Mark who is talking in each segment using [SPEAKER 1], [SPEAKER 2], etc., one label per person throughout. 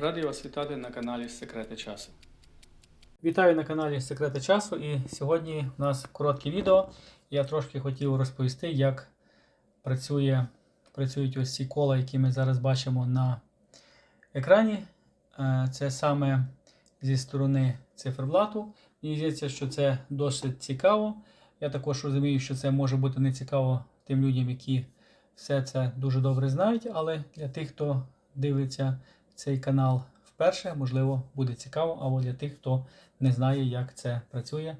[SPEAKER 1] Радий вас вітати на каналі Секрети часу.
[SPEAKER 2] Вітаю на каналі Секрети часу. І сьогодні у нас коротке відео. Я трошки хотів розповісти, як працює, працюють ось ці кола, які ми зараз бачимо на екрані. Е, Це саме зі сторони циферблату. Мені здається, що це досить цікаво. Я також розумію, що це може бути не цікаво тим людям, які все це дуже добре знають, але для тих, хто дивиться цей канал вперше, можливо, буде цікаво, або для тих, хто не знає, як це працює.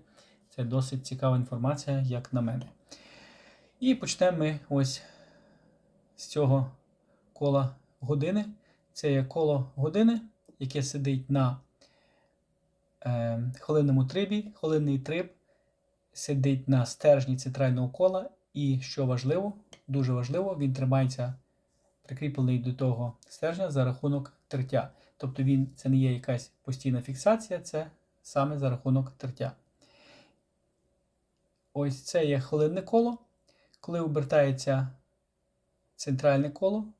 [SPEAKER 2] Це досить цікава інформація, як на мене. І почнемо ми ось з цього кола години. Це є коло години, яке сидить на е, хвилинному трибі. Хвилинний триб сидить на стержні центрального кола. І що важливо, дуже важливо, він тримається прикріплений до того стержня за рахунок тертя. Тобто він це не є якась постійна фіксація, це саме за рахунок тертя. Ось це є хвилинне коло. Коли обертається центральне коло,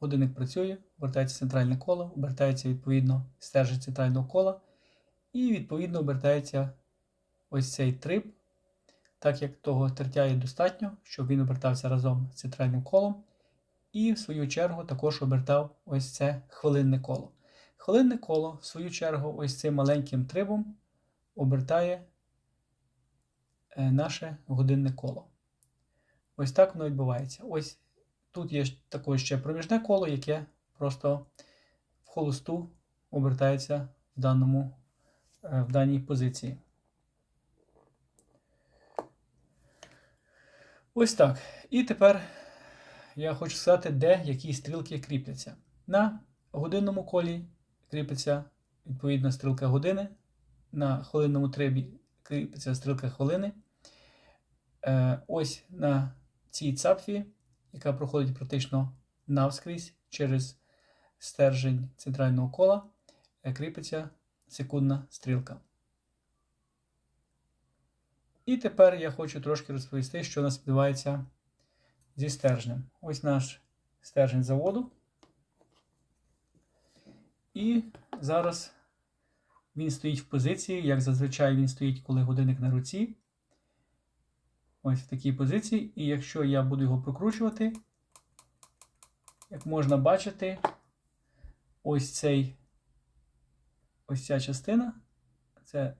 [SPEAKER 2] годинник працює, обертається центральне коло, обертається відповідно стержень центрального кола, і відповідно обертається ось цей триб, так як того тертя є достатньо, щоб він обертався разом з центральним колом. І в свою чергу також обертав ось це хвилинне коло. Хвилинне коло, в свою чергу, ось цим маленьким трибом обертає е, наше годинне коло. Ось так воно відбувається. Ось тут є також ще проміжне коло, яке просто в холосту обертається в, даному, е, в даній позиції. Ось так. І тепер я хочу сказати, де які стрілки кріпляться. На годинному колі кріпиться відповідно стрілка години, на хвилинному трибі кріпиться стрілка хвилини. Е, Ось на цій цапфі, яка проходить практично навскрізь через стержень центрального кола, е, кріпиться секундна стрілка. І тепер я хочу трошки розповісти, що у нас відбувається зі стержнем. Ось наш стержень заводу. І зараз він стоїть в позиції, як зазвичай він стоїть, коли годинник на руці. Ось в такій позиції. І якщо я буду його прокручувати, як можна бачити, ось цей ось ця частина, це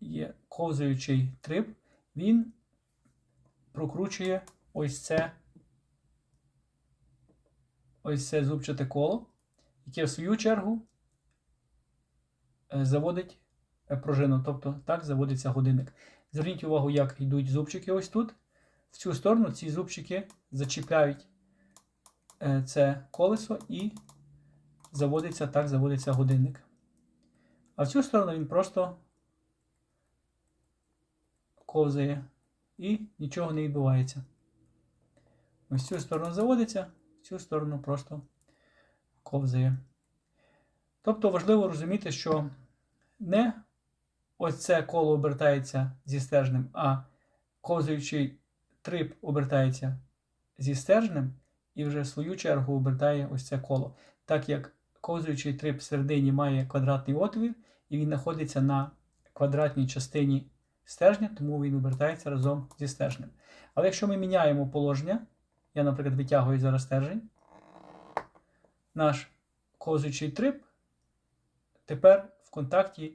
[SPEAKER 2] є ковзаючий триб, він прокручує ось це ось це зубчате коло, яке в свою чергу е, заводить е, пружину. Тобто так заводиться годинник. Зверніть увагу, як йдуть зубчики ось тут. В цю сторону ці зубчики зачіпляють е, це колесо і заводиться так, заводиться годинник. А в цю сторону він просто ковзає і нічого не відбувається. Ось цю сторону заводиться, в цю сторону просто ковзає. Тобто важливо розуміти, що не ось це коло обертається зі стержнем, а ковзаючий триб обертається зі стержнем і вже в свою чергу обертає ось це коло. Так як ковзаючий триб всередині має квадратний отвір, і він знаходиться на квадратній частині стержня, тому він обертається разом зі стержнем. Але якщо ми міняємо положення, я, наприклад, витягую зараз стержень. Наш ковзучий триб тепер в контакті,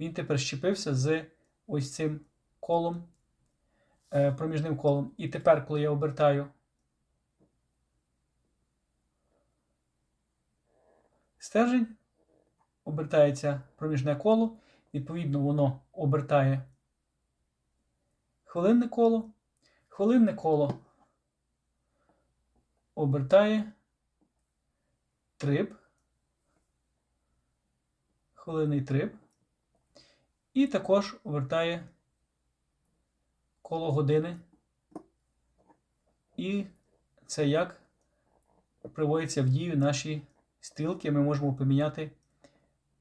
[SPEAKER 2] він тепер щепився з ось цим колом, е, проміжним колом. І тепер, коли я обертаю стержень, обертається проміжне коло, відповідно, воно обертає хвилинне коло. Хвилинне коло обертає триб, хвилинний триб, і також обертає коло години. І це як приводиться в дію наші стрілки. Ми можемо поміняти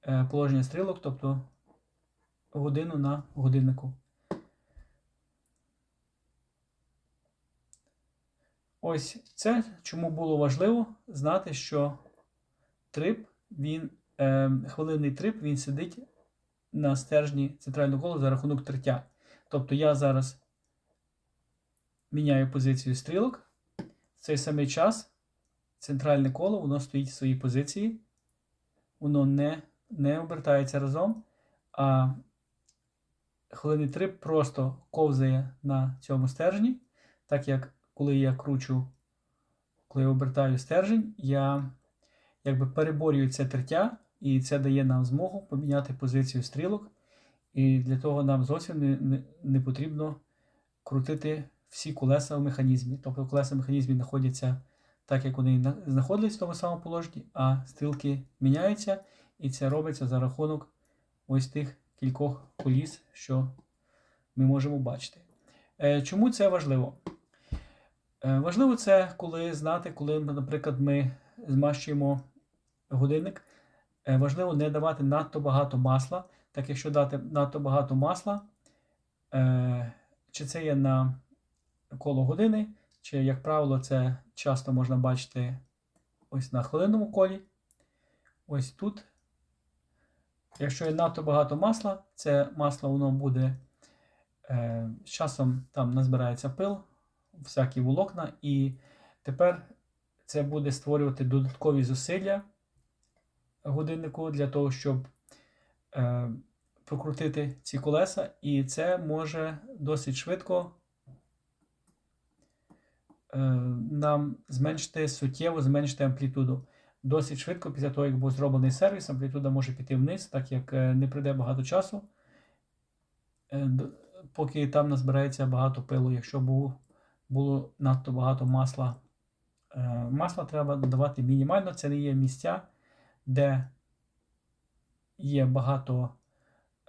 [SPEAKER 2] е, положення стрілок, тобто годину на годиннику. Ось це чому було важливо знати, що трип, він, е, хвилинний трип, він сидить на стержні центрального кола за рахунок тертя. Тобто я зараз міняю позицію стрілок. В цей самий час центральне коло воно стоїть в своїй позиції, воно не, не обертається разом, а хвилинний трип просто ковзає на цьому стержні, так як коли я кручу, коли я обертаю стержень, я якби переборюю це тертя, і це дає нам змогу поміняти позицію стрілок. І для того нам зовсім не, не, не потрібно крутити всі колеса в механізмі. Тобто колеса в механізмі знаходяться так, як вони на- знаходились в тому самому положенні, а стрілки міняються, і це робиться за рахунок ось тих кількох коліс, що ми можемо бачити. Е, Чому це важливо? Е, Важливо це, коли знати, коли, наприклад, ми змащуємо годинник. Е, Важливо не давати надто багато масла, так якщо дати надто багато масла, е, чи це є на коло години, чи, як правило, це часто можна бачити ось на хвилинному колі. Ось тут. Якщо є надто багато масла, це масло воно буде з часом там назбирається пил, всякі волокна, і тепер це буде створювати додаткові зусилля годиннику для того, щоб е, прокрутити ці колеса, і це може досить швидко е, нам зменшити суттєво зменшити амплітуду. Досить швидко, після того, як був зроблений сервіс, амплітуда може піти вниз, так як е, не прийде багато часу, е, поки там назбирається багато пилу. Якщо було, було надто багато масла, е, масла треба додавати мінімально. Це не є місця, де є багато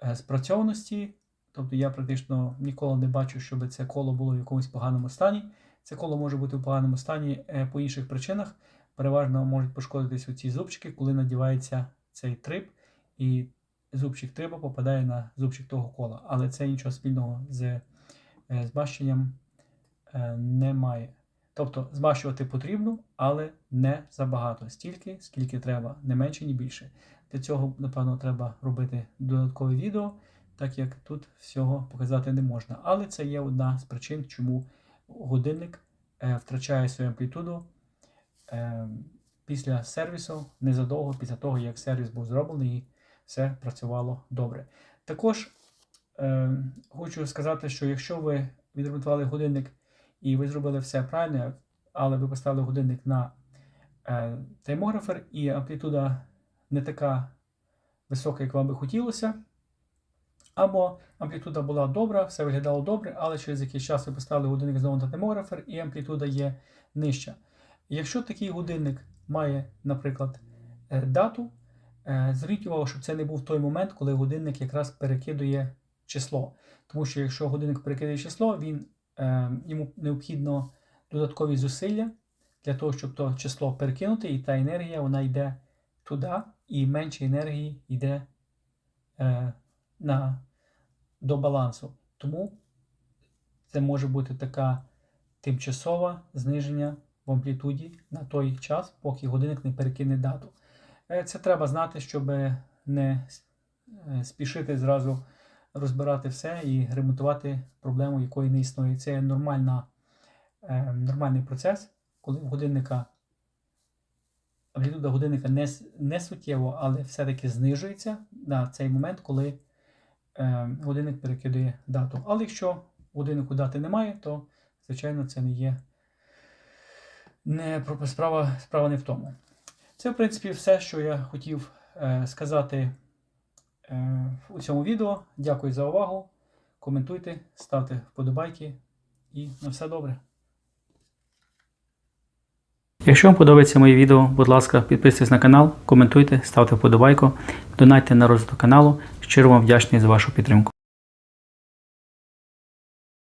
[SPEAKER 2] е, спрацьованості. Тобто я практично ніколи не бачу, щоб це коло було в якомусь поганому стані. Це коло може бути в поганому стані е, по інших причинах. Переважно можуть пошкодитись оці зубчики, коли надівається цей трип, і зубчик триба попадає на зубчик того кола. Але це нічого спільного з змащенням е, немає. Тобто змащувати потрібно, але не забагато. Стільки, скільки треба, не менше, ні більше. Для цього, напевно, треба робити додаткове відео, так як тут всього показати не можна. Але це є одна з причин, чому годинник е, втрачає свою амплітуду е, після сервісу, незадовго після того, як сервіс був зроблений і все працювало добре. Також е, хочу сказати, що якщо ви відремонтували годинник і ви зробили все правильно, але ви поставили годинник на е, таймографер, і амплітуда не така висока, як вам би хотілося. Або амплітуда була добра, все виглядало добре, але через якийсь час ви поставили годинник знову на таймографер, і амплітуда є нижча. Якщо такий годинник має, наприклад, е, дату, е, зверніть увагу, щоб це не був той момент, коли годинник якраз перекидує число. Тому що якщо годинник перекидає число, він, йому необхідно додаткові зусилля для того, щоб то число перекинути, і та енергія вона йде туди, і менше енергії йде е, на, до балансу. Тому це може бути така тимчасове зниження в амплітуді на той час, поки годинник не перекине дату. Е, Це треба знати, щоб не е, спішити зразу розбирати все і ремонтувати проблему, якої не існує. Це нормальна, е, нормальний процес, коли в годинника амплітуда годинника не, не суттєво, але все-таки знижується на цей момент, коли е, годинник перекидує дату. Але якщо годиннику дати немає, то звичайно це не є не справа, справа не в тому. Це, в принципі, все, що я хотів е, сказати у цьому відео. Дякую за увагу. Коментуйте, ставте вподобайки і на все добре. Якщо вам подобається моє відео, будь ласка, підписуйтесь на канал, коментуйте, ставте вподобайку, донайте на розвиток каналу. Щиро вам вдячний за вашу підтримку.